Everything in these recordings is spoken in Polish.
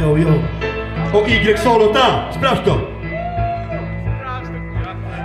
Yo, yo. O Y solo, ta, sprawdź to.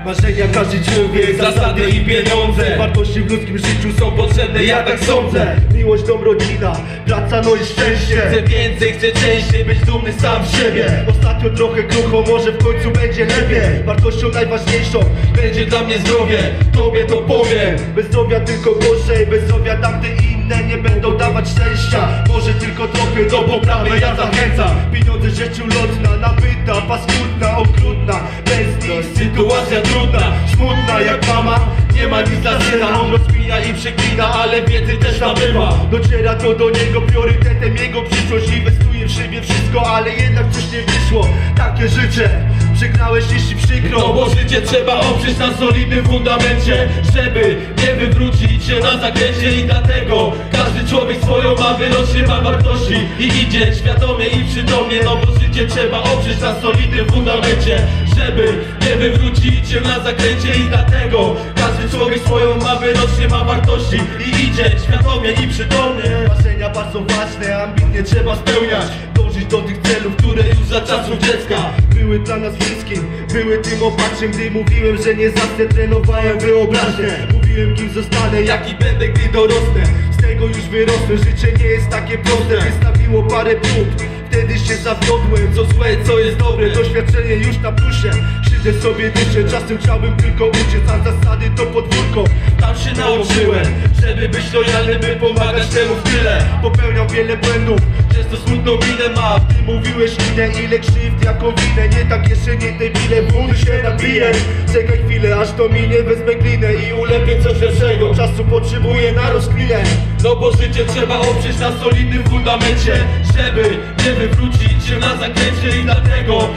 Marzenia każdy człowiek, Zasady i pieniądze. Wartości w ludzkim życiu są Potrzebne, ja tak sądzę. Miłość, dom, rodzina, praca, no i Chcę szczęście. więcej, chcę częściej być dumny sam z siebie. Ostatnio trochę krucho, może w końcu będzie lepiej. Wartością najważniejszą Będzie dla mnie zdrowie, tobie to powiem. Bez zdrowia tylko gorzej, bez zdrowia tamte inne nie będą dawać szczęścia. Może tylko trochę do poprawy. Ja zachęcam. Pieniądze rzeczy ulotna, nabyta, paskudna, okrutna. Bez nich Sytuacja trudna, smutna jak mama nie ma nic dla syna. On rozpina i przeklina, ale wiedzy też nabywa. Dociera to do niego priorytetem jego przyszłość. Inwestuje w siebie wszystko, ale jednak coś nie wyszło. Takie życie, przegrałeś jeśli przykro. No bo życie trzeba oprzeć na solidnym fundamencie Żeby nie wywrócić się na zakręcie. I dlatego każdy człowiek swoją ma wyrocznie ma wartości. I idzie świadomie i przytomnie No bo życie trzeba oprzeć na solidnym fundamencie Żeby nie wywrócić się na zakręcie. I dlatego każdy człowiek swoją ma wyrocznie ma wartości I idzie świadomie i przytomnie. Marzenia bardzo ważne, ambitnie trzeba spełniać. Dążyć do tych celów, które już Za czasów dziecka były dla nas wszystkim Były tym opatrzem, gdy mówiłem, że nie zacznę Trenowałem wyobraźnię. Mówiłem kim zostanę, jak Jaki będę gdy dorosnę. Z tego już wyrosłem Życie nie jest takie proste, wystawiło parę prób Wtedy się zawiodłem, co złe, co jest dobre Doświadczenie już na plusie, krzywdę sobie duszę Czasem chciałbym tylko uciec, a zasady to podwórko. Tam się nauczyłem, żeby być lojalny, by pomagać temu w tyle. Popełniam wiele błędów, Często smutną minę mam. Ty mówiłeś ile, ile krzywd, jaką winę. Nie tak jeszcze nie tej bile, budy się nabiję Czekaj chwilę, aż to minie, wezmę glinę I ulepię coś lepszego. Czasu potrzebuję na rozkminę. No bo życie trzeba oprzeć na solidnym fundamencie Żeby nie wywrócić się na zakręcie I dlatego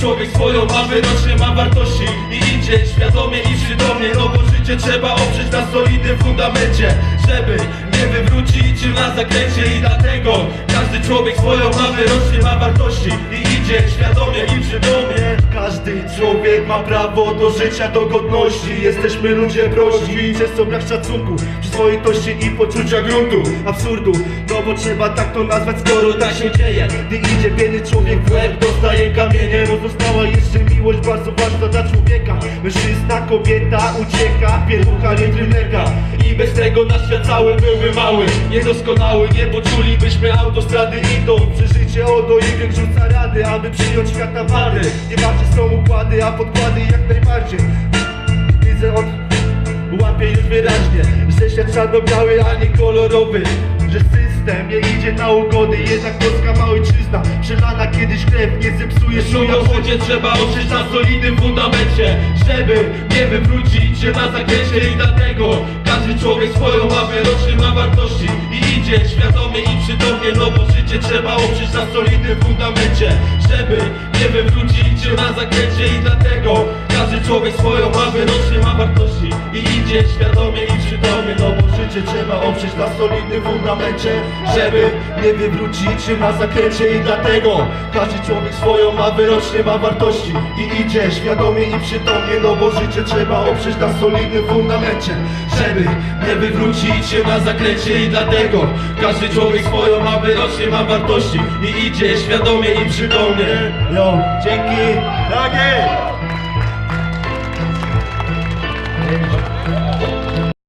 człowiek swoją ma wyrocznie ma wartości I idzie świadomie i przytomnie No bo życie trzeba oprzeć na solidnym fundamencie Żeby nie wywrócić na zakręcie I dlatego każdy człowiek swoją ma wyrocznie ma wartości I idzie świadomie i przytomnie. Każdy człowiek ma prawo do życia, do godności. Jesteśmy ludzie prości, co brak szacunku Przyzwoitości i poczucia gruntu Absurdu, no bo trzeba tak to nazwać skoro tak się dzieje. Gdy idzie biedny człowiek w łeb, dostaje kamienie. Pozostała jeszcze miłość bardzo ważna dla człowieka. Mężczyzna, kobieta, ucieka, pielucha, nie trenerka I bez tego nasz świat cały byłby mały. Niedoskonały, nie poczulibyśmy autostrady idąc Przeżycie od do Y rzuca rady, aby przyjąć świata wady Nieważne są układy, a podkłady jak najbardziej. Widzę od... Łapię już wyraźnie, że świat czarno-biały, a nie kolorowy. Że system nie idzie na ugody, jednak polska ojczyzna. Przelana kiedyś krew, nie zepsuje szuja. Wodzie trzeba oprzeć na solidnym fundamencie Żeby nie wywrócić się na zakręcie. I dlatego każdy człowiek swoją ma wyrocznie ma wartości. I idzie świadomie i przytomnie No bo życie trzeba oprzeć na solidnym fundamencie Żeby nie wywrócić człowiek swoją ma wyrocznie ma wartości I idzie świadomie i przytomnie. No bo Życie trzeba oprzeć na solidnym fundamencie Żeby nie wywrócić się na zakręcie. I dlatego każdy człowiek swoją ma wyrocznie ma wartości I idzie świadomie i przytomnie. No bo życie trzeba oprzeć na solidnym fundamencie Żeby nie wywrócić się na zakręcie. I dlatego Każdy człowiek swoją ma wyrocznie ma wartości I idzie świadomie i przytomnie. Jo, dzięki, tak Amém.